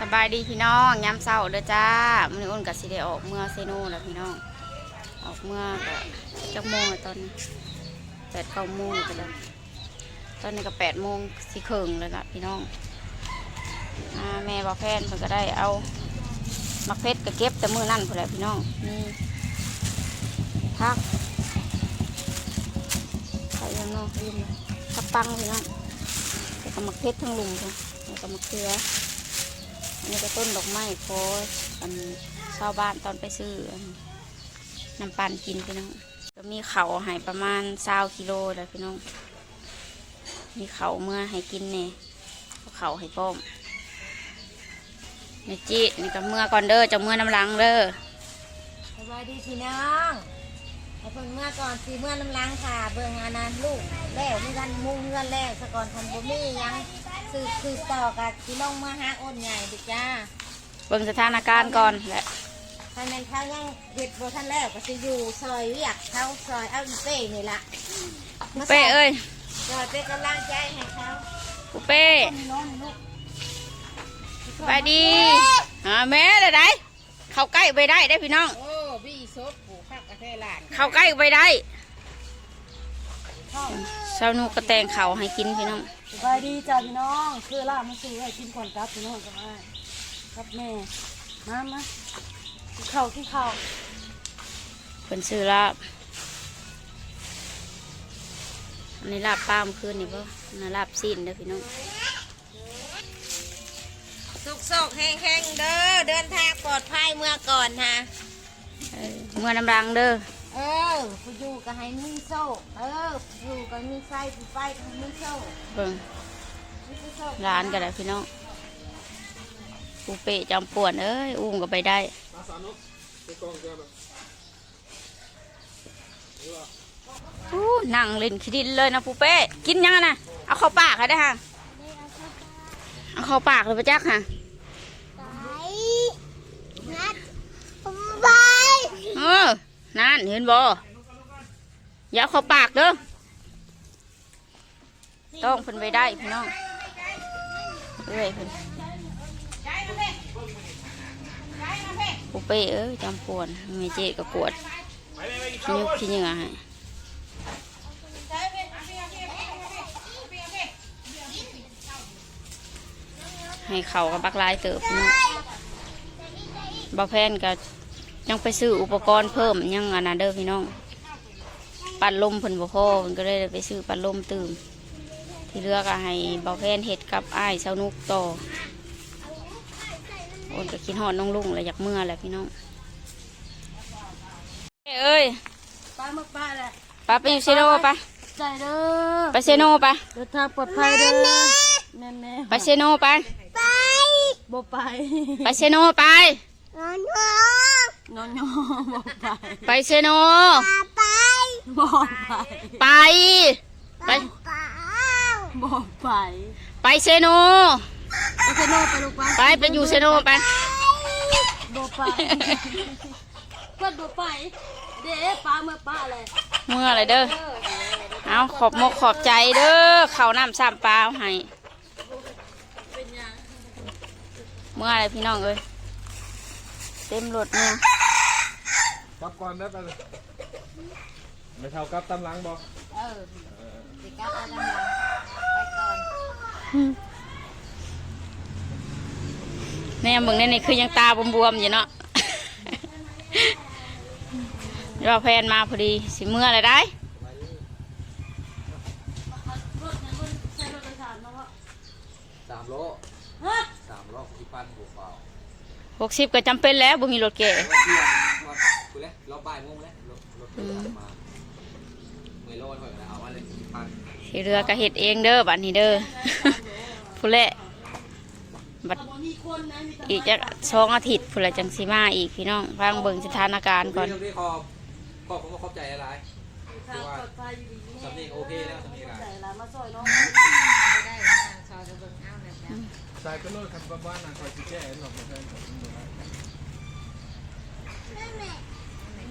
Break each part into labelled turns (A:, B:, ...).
A: สบายดีพี่น้องย้ำเศร้าเด้อจ้ามื้อนี้อ้นกับสิได้ออกเมื่อเซโน่แล้วพี่น้อง ออกเมื่อก็จักโมงตอนแปดเก้าโมงไปแล้วตอนนี้ก็แปดโมงสี่ครึ่งแล้วล่ะพี่น้องอแม่บอกแฟนเพิ่นก็ได้เอามักเพชรก็เก็บแต่มือนั่นพอแหล้วพี่น้องนี่พักใส่ยังน้องลืมเลยพักปังพี่น้องแล้วก็มักเพชรทั้งลุมจ้ะแล้วก็มักเขือ นนี้ก็ต้นดอกไม้โพสอันชาวบ้านตอนไปซื้อน้ำปันกินพี่น้องก็มีเขาวให้ประมาณเศากิโลแล้วพี่น้อง มีเขาเมื่อให้กินเนี่ยเอาเขาให้ป้อมนี่จีนี่ก็เมื่อก่อนเด้อจะเมื่อน้ำลังเด้อ
B: สบายดีพี่น้องไอ้คนเมื่อก่อนสีเมื่อน้ำล้างค่ะ เบิ่งอานันลูกแล้วมีกันมุงเงินแล้วสะก่อนคันบ่มียัง สืบสืบต่อกับพี่น้องมาหาอ้นใหญ่ดิจ้า
A: เบิ่งสถานการณ์ก่อนแหละ
B: ท่านนั้นเขายังเห็ดบ่ทันแล้วก็สิอยู่ซอยเรียกเขาซอยเอาอีเป้นี่ล่ะมา
A: เป้เอ้ย
B: ซอยเป็นกำลังใจให้เขา
A: ปูเป้
B: พี่น้องลูก
A: ไปดีอ่าแม่ได้ไดเข้าใกล้ไปได้ได้อพี่น้อง
B: โอ้บี้ซบผูกพักกระเทลาน
A: เข้าใกล้ไปได้เช้านุกก็แต่งเขาวให้กินพี่น้อง
C: สบายดีจ้าพี่น้องคือลาบมาซื้อให้กินก่อนครับพี่น้องกับอ้ายครับแม่มามากินข้าวกินข้าว
A: เป็นซื้อลาบอันนี้ลาบป้าเมอคืนนี่ป่ะนะลาบซีนเด้อพี่น้อง
B: สุกโศกแห้งๆเด้อเดินทางปลอดภัยเมื่อก่อนฮะ
A: เออเมื่อน้ำรังเด้อ
B: เออผู้อยู่ก็ให้มีโซ่เออผู้อยู่ก็มีไส้ผู้ไปก็ให้มีโซ่
A: เบิ่ง
B: มีโซ่
A: ร้านกันเลยพี่น้องปูเปะจอมป่วนเอ้ยอุ้มก็ไปได้อู้นั่งเล่นขี้ดินเลยนะปูเป้กินยังอะนะเอาเข้าปากให้ได้อค่ะเอาเข้าปากเลยปะจักค่ะ
B: นัดไป
A: เออ นั่นเห็นบ่อย่าเอาเข้าปากเด้อต้องเพิ่นไปได้พี่น้องเอ้ยเพิ่นปูเป้เอ้ยจำปวนเมเจก็ปวดขี้ยุกขี้เหงื่อให้ให้เขากับบักลายเติบพี่น้องบ่แพนก็ ยังไปซื้ออุปกรณ์เพิ่มยังอันนั้นเด้อพี่น้อง ปัดลมเพิ่นบ่พอเพิ่นก็เลยได้ไปซื้อปัดลมตื่มที่เหลือก็ให้เบาแพนเห็ดกับอ้ายเสานุกต่อโอนก็คิดฮอดน้องลุงเลยอยากเมื่อแหละพี่น้องเอ้ย
C: ป้ามาป้าแหละ
A: ไปไปอยู่เซโนไป
C: ใจเด้อ
A: ไปเซโนไป
C: เดินทางปลอดภัยเด้อแน่แน่
A: ไปเซโนไป
C: ๆบ่ไป
A: ไปเซโนไป
C: นอนนอนบ่ไป
A: ไปเซโน
C: บ่ไป
A: ไป ไป
C: บ่ไป
A: ไปเซโน
C: ไปเซโนไปลูกไป
A: ไปไปอยู่เซโนไป
C: บ่ไปเพิ่นบ่ไป เด้ป้ามาป้าเลย
A: เมื่ออะไรเด้อ เอาขอบมกขอบใจเด้อเขาวน้ำสามปลาเอาให้เมื่ออะไรพี่น้องเอ้ยเต็มรถเนี่ย
D: กลับก่อนได้ไปเลยไม่เท่ากับตำหลังบอก
B: เออสิกลับไปน้ำหลังไปก่อน
A: แนี่มึงเนี่ยนี่คือยังตาบวมๆอยู่เนาะเดี๋ยวแพนมาพอดีสิเมื่ออะไรได้
D: สามโลสามโลที่ปั้นบุกเปล่า
A: หกสิบก็จำเป็นแล้วบ่มีรถแก่
D: เที่ยงมาคุยเลยรอบบ่ายโมงแล้วรถรถมาเมื่อโลดหอยเอาอะไรที่ปั้น
A: สิเรือก็เห็ดเองเด้อบัดนี้เด้อ ผู้นแหละบัดอีกจะสองอาทิตย์ผู้นแหละจังสีมาอีกพี่น้องฟังเบิ่งสถานการณ์ก่อน
D: เรื่องที่ขอบขอบผมก็ขอบใจอะไร
C: ทางปลอดภัยอยู่ดีนี่
D: สำนีโอเคแล้วสำนีอะไร
C: ใจหลานมาซอยน้อง
B: ได้นะซอยกระเบื้องเอานะจ๊ะ
D: ใส่ก็โลดครับบ้านนะคอยชี้แจงหนอกมาเพื่อนผ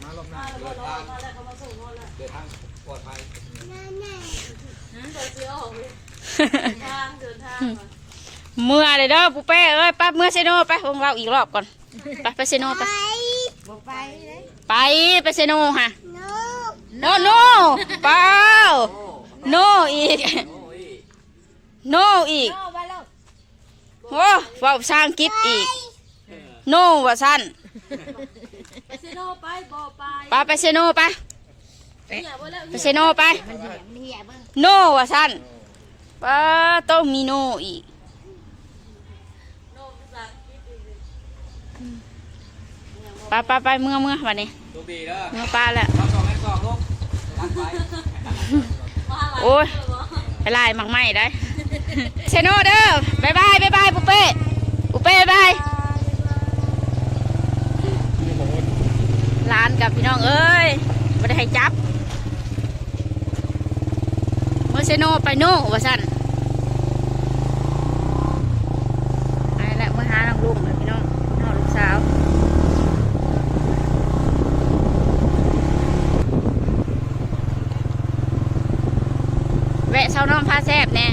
D: มมาลบหน้าเดินทาง
C: มาแล้วเขามาส่งนอนแล้ว
D: เดินทางปลอดภัย
C: เดินเสียออกเลยทางเดินทางมา
A: เมื่อเลยเด้อปูเป้เอ้ยไป้าเมื่อเซโนไปวงเราอีกรอบก่อนไปไปเซโนไป
B: บ่ไปเลย
A: ไปไปเซโนฮะโนโนเปล่าโนอีก
D: โอ้ย
A: โนอีก
B: โน่บ้านเรา
A: โอ้เว่าภาษาอังกฤษอีกโนว่าสั้น
C: ไปซิโนไปบ่ไป
A: ไปไปเซโนไป
C: เนี่ยบ่แล้ว
A: ไปเซโนไป
B: มันเหี่ยมันเหี่ยเบิ่ง
A: โนว่าสั้นป้าต้องมีโนอีก
C: โนภาษาอังกฤษอีก
A: ไปไปไปเมื่อเมื่อวันนี้
D: โชคดีเด้อ
A: เมื่อป้าแล้ว
D: เราสองแม่สองลูกรักไว้
C: มาหลาย
A: โอ้ย
C: เด้บ่
A: ไปไล่มักไหม้ได้ เซโนเด้อบายบายบายบายปุเป้ปุเป้บาย ร้านกับพี่น้องเอ้ยไม่ได้ให้จับเมื่อเซโนไปโน่ว่าสั่นไปแล้วเมื่อหาน้องลุงเลยพี่น้องน้องลูกสาวแวะเช้าน้องพาแซบแน่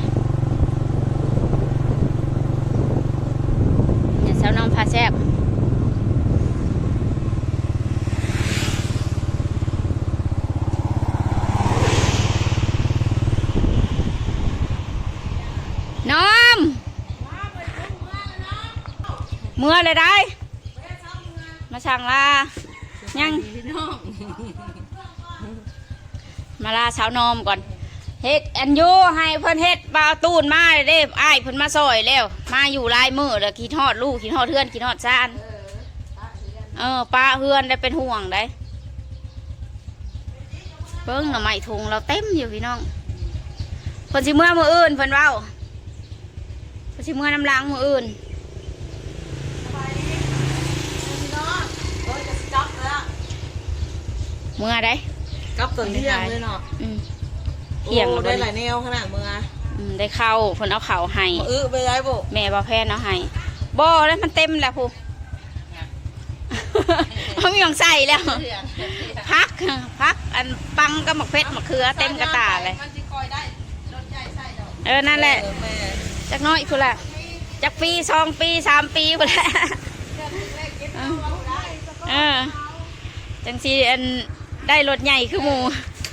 A: เนี่ยเช้าน้องพาแซบน้อมเมื่อเลยได้มาสั่งลายังมาลาสาวนอมก่อนเฮ็ดอันยูให้เพิ่นเฮ็ดปลาตูนมาเด้อ้ายเพิ่นมาซอยแล้ว มาอยู่ลายมือแล้วคิดฮอดลูกคิดฮอดเฮือนคิดฮอดซ่านเออป้าเฮือนได้เป็นห่วงได้เบิ่งหน่อไม้ถุงเราเต็มอยู่พี่น้องเพิ่นสิเมื่อมืออื่นเพิ่นเว้าเพิ่นสิเมื่อน้ำล้างมืออื่น
C: พี่น้องโอ้ยจะกลับแล้ว
A: เมื่อได้
E: กลับตอนเที่ยงเลยเนาะ
A: อืมเที่ยง
E: โอ้
A: แล้ว
E: ได้
A: เพิ่น
E: หลายแนวขนาดมืออะ
A: อืมได้เข้าวเพิ่นเอาข้าวให้
E: มาอื้อไปได้บ่
A: แม่บ่แพ้นเอาให้บ่แล้วมันเต็มแล้วพูเขามีของใส่แล้ว พักพัก อันปังกับหมกเพชรหมกเขือเต็มกระตาเลย
E: มันสิคอยได้รถใหญ่ใส่ดอก
A: เออ นั่นแหละ
E: เออแม่
A: จักน้อยคุณละจักปีสองปีสามปีคุณละเออเออจังสีอัน ได้รถใหญ่คือหมู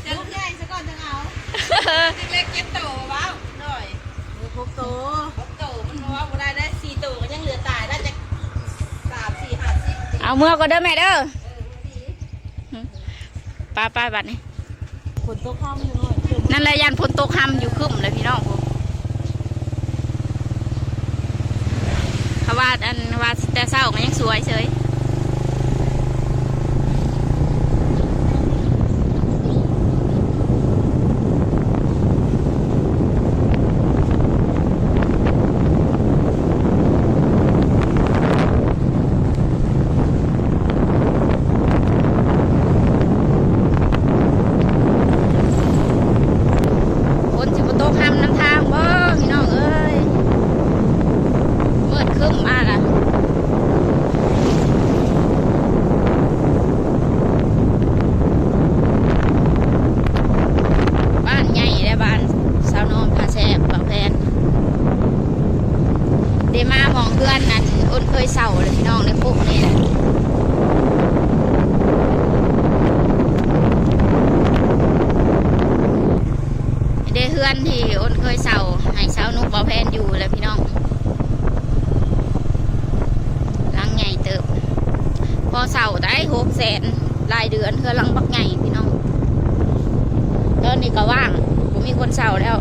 E: จะรถใหญ่ซะก่อนจะเอาเล็กเก็บโตว้าวหน่อยมือพกโตพกโตมันว่าบ่ได้ได้สี่โตก็ยังเหลือตายได้จากสามสี่ห้าสิบ
A: เอาเมื่อก็เด้อแม่เด้อป้าป้าบัดนี้
E: ฝนตกข้ามอยู่หน่อย
A: นั่นแหละยันพลตกคำอยู่คึมเลยพี่น้องผมเขาว่าอันว่าแต่เศร้ามันยังสวยเฉยคนสิบโตกคำน้ำทางบ่พี่น้องเอ้ยมืดคึมมากอะบ้านใหญ่ได้บ้านสาวนอมพาแซบบางแพนเดมามองเพื่อนนั่นอ้นเคยเศร้าเลยพี่น้องในพวกนี้แหละ ได้เฮื อนที่อ้นเคยเศร้าให้เช้านุกบอแพนอยู่แล้วพี่น้องลังใหญ่เติบ พอเศร้าได้หกแสนรายเดือนเฮือลังบักใหญ่พี่น้องตอนนี้ก็ว่างผมมีคนเศร้าแล้ว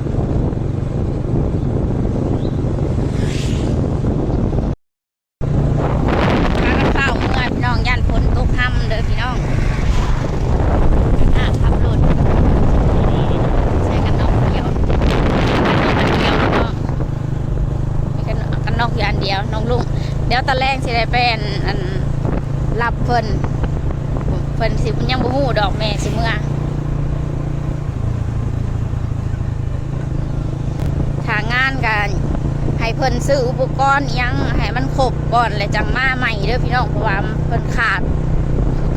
A: พากันเฝ้าเมื่อพี่น้องย่านฝนตกค่ำเด้อพี่น้องอ่าขับรถ ใช้กันนอกเดียวกันนอกอันเดียวแล้วก็มีกันกันนอกอยู่อันเดียวน้องลุงเดี๋ ยวตอนแรกสิได้เป็นอันรับเพิ่นเพิ่นสิยังบ่ฮู้ดอกแม่สิเมื่อถ้างานกันให้เพิ่นซื้ออุปกรณ์ยังให้มันครบก่อนแล้วจังมาใหม่เด้อพี่น้องเพราะว่าเพิ่นขาด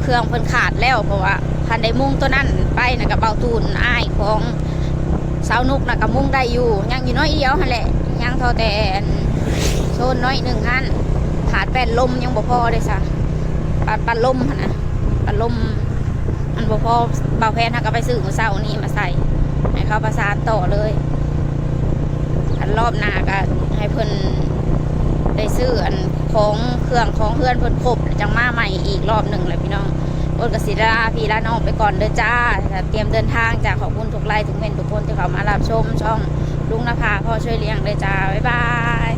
A: เครื่องเพิ่นขาดแล้วเพราะว่าคันได้มุ่งตัวนั้นไปนะกับเบาตูนอ้ายของสาวนุกนะกับมุ่งได้อยู่ยังอยู่น้อยเดียวหันแหละยังเท่าแต่อันโซนน้อยหนึ่งหัน ขาดแปดลมยังบ่พอเลยจ้ะปัดปัดลมนะปัดลมมันบ่พอเบาแพนถ้าก็ไปซื้อมือเศร้านี่มาใส่ให้เขาประสานต่อเลยอันรอบหน้าก็ให้เพิ่นได้ซื้ออันของเครื่องของเพื่อนเพิ่นครบจังมาใหม่อีกรอบหนึ่งเลยพี่น้องบนกสิราพี่ลาน้องไปก่อนเด้อจ้า เตรียมเดินทางจากขอบคุณทุกไลน์ทุกเมนทุกคนที่เขามารับชมช่องลุงนภาพ่อช่วยเลี้ยงเลยจ้า บ๊ายบาย